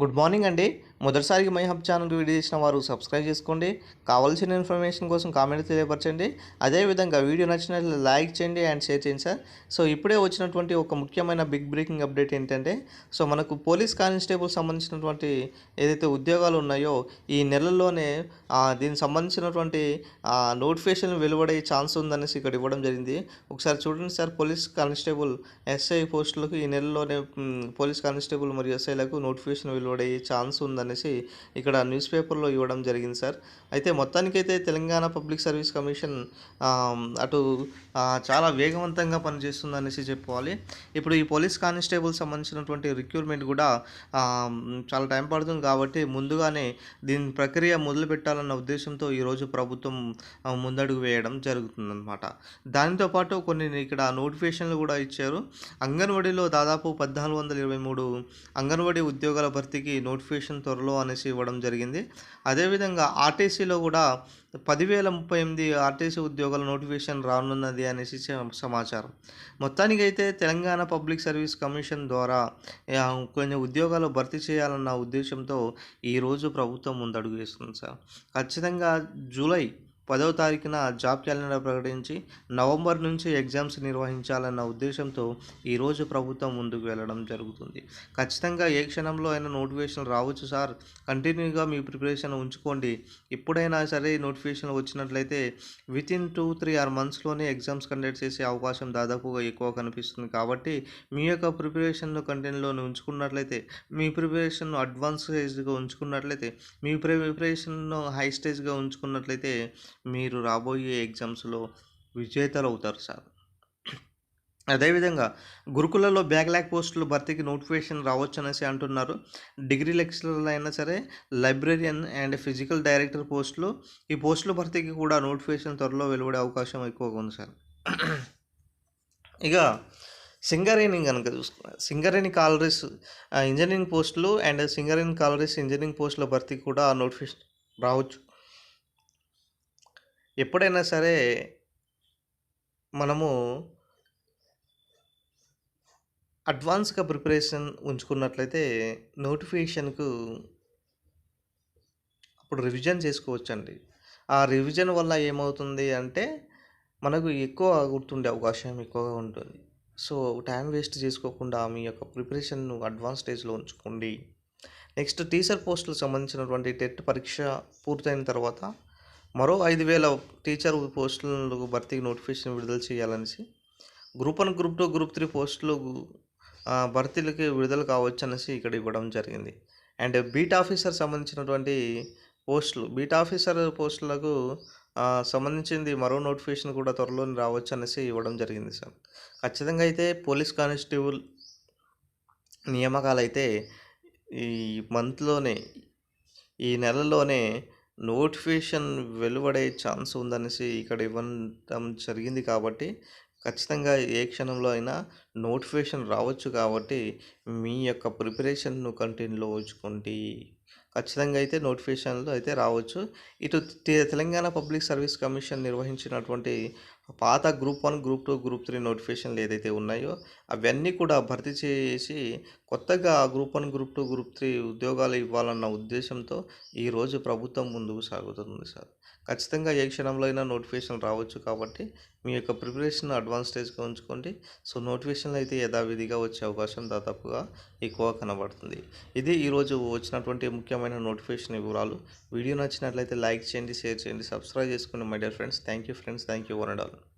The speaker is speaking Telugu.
గుడ్ మార్నింగ్ అండి మొదటిసారికి మై హబ్ ఛానల్కి వీడియో చేసిన వారు సబ్స్క్రైబ్ చేసుకోండి. కావాల్సిన ఇన్ఫర్మేషన్ కోసం కామెంట్ తెలియపరచండి. అదేవిధంగా వీడియో నచ్చినట్లు లైక్ చేయండి అండ్ షేర్ చేయండి సార్. సో ఇప్పుడే వచ్చినటువంటి ఒక ముఖ్యమైన బిగ్ బ్రేకింగ్ అప్డేట్ ఏంటంటే సో మనకు పోలీస్ కానిస్టేబుల్ సంబంధించినటువంటి ఏదైతే ఉద్యోగాలు ఉన్నాయో ఈ నెలల్లోనే దీనికి సంబంధించినటువంటి నోటిఫికేషన్ వెలువడే ఛాన్స్ ఉందనేసి ఇక్కడ ఇవ్వడం జరిగింది. ఒకసారి చూడండి సార్ పోలీస్ కానిస్టేబుల్ ఎస్ఐ పోస్టులకు ఈ నెలలోనే పోలీస్ కానిస్టేబుల్ మరియు ఎస్ఐలకు నోటిఫికేషన్ వెలువడే ఛాన్స్ ఉందని అనేసి ఇక్కడ న్యూస్ పేపర్లో ఇవ్వడం జరిగింది సార్. అయితే మొత్తానికైతే తెలంగాణ పబ్లిక్ సర్వీస్ కమిషన్ అటు చాలా వేగవంతంగా పనిచేస్తుంది అనేసి చెప్పుకోవాలి. ఇప్పుడు ఈ పోలీస్ కానిస్టేబుల్ సంబంధించినటువంటి రిక్రూట్మెంట్ కూడా చాలా టైం పడుతుంది కాబట్టి ముందుగానే దీని ప్రక్రియ మొదలు పెట్టాలన్న ఉద్దేశంతో ఈరోజు ప్రభుత్వం ముందడుగు వేయడం జరుగుతుందన్నమాట. దానితో పాటు కొన్ని ఇక్కడ నోటిఫికేషన్లు కూడా ఇచ్చారు. అంగన్వాడీలో దాదాపు పద్నాలుగు వందల ఇరవై మూడు అంగన్వాడీ ఉద్యోగాల భర్తీకి నోటిఫికేషన్ త్వరలో అనేసి ఇవ్వడం జరిగింది. అదేవిధంగా ఆర్టీసీలో కూడా పదివేల ముప్పై ఎనిమిది ఆర్టీసీ ఉద్యోగాల నోటిఫికేషన్ రానున్నది అనేసి సమాచారం సమాచారం. మొత్తానికైతే తెలంగాణ పబ్లిక్ సర్వీస్ కమిషన్ ద్వారా కొన్ని ఉద్యోగాలు భర్తీ చేయాలన్న ఉద్దేశంతో ఈరోజు ప్రభుత్వం ముందడుగు వేస్తుంది సార్. ఖచ్చితంగా జూలై పదవ తారీఖున జాబ్ క్యాలెండర్ ప్రకటించి నవంబర్ నుంచి ఎగ్జామ్స్ నిర్వహించాలన్న ఉద్దేశంతో ఈరోజు ప్రభుత్వం ముందుకు వెళ్ళడం జరుగుతుంది. ఖచ్చితంగా ఏ క్షణంలో అయినా నోటిఫికేషన్ రావచ్చు సార్. కంటిన్యూగా మీ ప్రిపరేషన్ ఉంచుకోండి. ఎప్పుడైనా సరే నోటిఫికేషన్ వచ్చినట్లయితే with in two three or మంత్స్లోనే exams conduct చేసే అవకాశం దాదాపుగా ఎక్కువ కనిపిస్తుంది కాబట్టి మీ యొక్క ప్రిపరేషన్ను కంటిన్యూలోనే ఉంచుకున్నట్లయితే మీ ప్రిపరేషన్ అడ్వాన్స్ స్టేజ్గా ఉంచుకున్నట్లయితే మీ ప్రిపరేషన్ను హై స్టేజ్గా ఉంచుకున్నట్లయితే మీరు రాబోయే ఎగ్జామ్స్లో విజేతలు అవుతారు సార్. అదేవిధంగా గురుకులలో బ్యాక్లాగ్ పోస్టులు భర్తీకి నోటిఫికేషన్ రావచ్చు అనేసి అంటున్నారు. డిగ్రీ లెక్చరర్లు అయినా సరే లైబ్రరియన్ అండ్ ఫిజికల్ డైరెక్టర్ పోస్టులు ఈ పోస్టుల భర్తీకి కూడా నోటిఫికేషన్ త్వరలో వెలువడే అవకాశం ఎక్కువగా ఉంది సార్. ఇక సింగరేణి కనుక చూసుకున్నా Singareni collieries engineering posts and Singareni collieries engineering పోస్టుల భర్తీకి కూడా నోటిఫికేషన్ రావచ్చు. ఎప్పుడైనా సరే మనము అడ్వాన్స్గా ప్రిపరేషన్ ఉంచుకున్నట్లయితే నోటిఫికేషన్కు అప్పుడు రివిజన్ చేసుకోవచ్చండి. ఆ రివిజన్ వల్ల ఏమవుతుంది అంటే మనకు ఎక్కువ గుర్తుండే అవకాశం ఎక్కువగా ఉంటుంది. సో టైం వేస్ట్ చేసుకోకుండా మీ యొక్క ప్రిపరేషన్ను అడ్వాన్స్ స్టేజ్లో ఉంచుకోండి. నెక్స్ట్ టీచర్ పోస్టులకు సంబంధించినటువంటి టెట్ పరీక్ష పూర్తయిన తర్వాత మరో ఐదు వేల టీచర్ పోస్టులకు భర్తీకి నోటిఫికేషన్ విడుదల చేయాలనేసి group one group two group three posts భర్తీలకి విడుదల కావచ్చు అనేసి ఇక్కడ ఇవ్వడం జరిగింది. అండ్ బీట్ ఆఫీసర్ సంబంధించినటువంటి పోస్టులు బీట్ ఆఫీసర్ పోస్టులకు సంబంధించింది మరో నోటిఫికేషన్ కూడా త్వరలో రావచ్చు అనేసి ఇవ్వడం జరిగింది సార్. ఖచ్చితంగా అయితే పోలీస్ కానిస్టేబుల్ నియామకాలు అయితే ఈ మంత్లోనే ఈ నెలలోనే నోటిఫికేషన్ వెలువడే ఛాన్స్ ఉందనేసి ఇక్కడ ఇవ్వడం జరిగింది కాబట్టి ఖచ్చితంగా ఏ క్షణంలో అయినా నోటిఫికేషన్ రావచ్చు కాబట్టి మీ యొక్క ప్రిపరేషన్ను కంటిన్యూలో ఉంచుకోండి. ఖచ్చితంగా అయితే నోటిఫికేషన్లు అయితే రావచ్చు. ఇటు తెలంగాణ పబ్లిక్ సర్వీస్ కమిషన్ నిర్వహించినటువంటి పాత group one group two group three నోటిఫికేషన్లు ఏదైతే ఉన్నాయో అవన్నీ కూడా భర్తీ చేసి కొత్తగా group one group two group three ఉద్యోగాలు ఇవ్వాలన్న ఉద్దేశంతో ఈరోజు ప్రభుత్వం ముందుకు సాగుతుంది సార్. ఖచ్చితంగా ఏ క్షణంలో అయినా నోటిఫికేషన్ రావచ్చు కాబట్టి మీ యొక్క ప్రిపరేషన్ అడ్వాన్స్ స్టేజ్గా ఉంచుకోండి. సో నోటిఫికేషన్లు అయితే యథావిధిగా వచ్చే అవకాశం దాదాపుగా ఎక్కువ కనబడుతుంది. ఇది ఈరోజు వచ్చినటువంటి ముఖ్యమైన నోటిఫికేషన్ వివరాలు. వీడియో నచ్చినట్లయితే లైక్ చేయండి షేర్ చేయండి సబ్స్క్రైబ్ చేసుకోండి my dear friends thank you friends thank you one and all